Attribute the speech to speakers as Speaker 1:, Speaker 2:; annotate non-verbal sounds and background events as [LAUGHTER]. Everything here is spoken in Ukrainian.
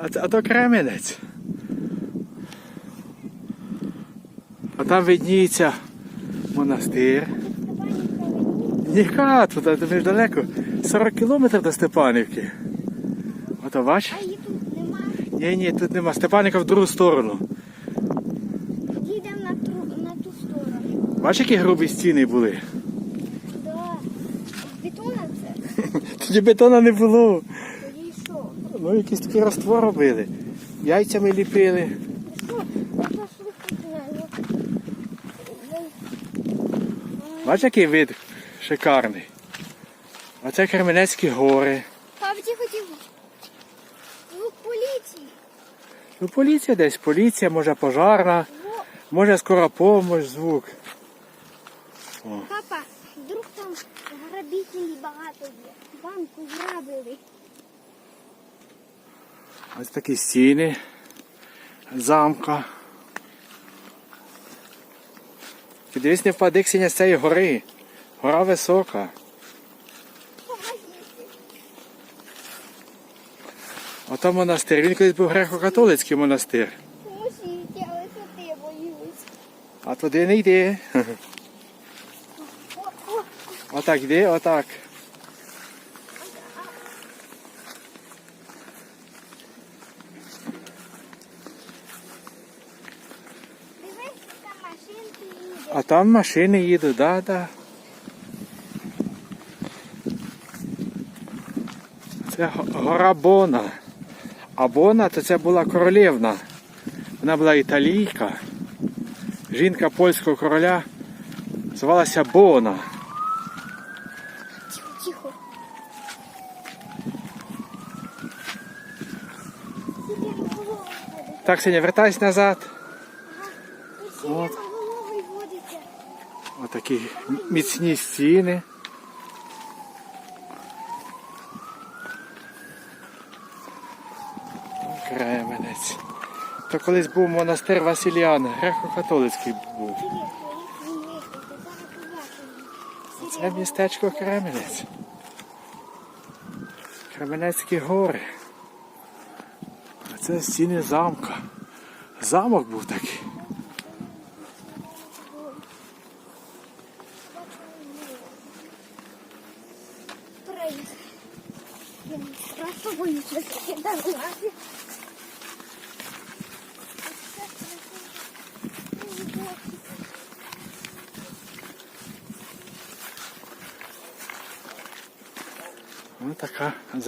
Speaker 1: А, а то Кременець. А там видніється монастир. Ніка, тут а ж далеко. 40 кілометрів до Степанівки. Ото бач?
Speaker 2: А її тут нема.
Speaker 1: Ні, ні, тут нема. Степанівка в другу сторону.
Speaker 2: Їдемо на, ту- на ту сторону.
Speaker 1: Бач, які грубі стіни були?
Speaker 2: Да. Бетона це? [LAUGHS]
Speaker 1: Тоді бетона не було. Ну, якісь такі роство робили. Яйцями ліпили.
Speaker 2: Що? Я пошли купляю.
Speaker 1: Бач, який вид шикарний. Оце Кременецькі гори.
Speaker 2: Ти хотів звук поліції.
Speaker 1: Ну, поліція десь, поліція, може пожарна, може скоро помощь, звук.
Speaker 2: папа, вдруг там грабителі багато є. Банку грабили.
Speaker 1: Ось такі стіни замка. Ти дивись, не впади Ксеня, з цієї гори. Гора висока. Ото монастир. Він колись був греко-католицький монастир. А туди не йди. Отак йди, отак.
Speaker 2: дивись, там машинки їдуть.
Speaker 1: А там машини їдуть, да, да. Це гора Бона. А Бона то це була королівна. Вона була італійка. Жінка польського короля звалася Бона.
Speaker 2: Тихо, тихо.
Speaker 1: Так, Сеня, вертайся назад. От. Отакі міцні стіни. Кременець. То колись був монастир Василіан, греко-католицький був. Це містечко Кременець. Кременецькі гори. А це стіни замка. Замок був такий.
Speaker 2: Проїхали. Я страшно боюсь висоти дороги.
Speaker 1: Ось така замок.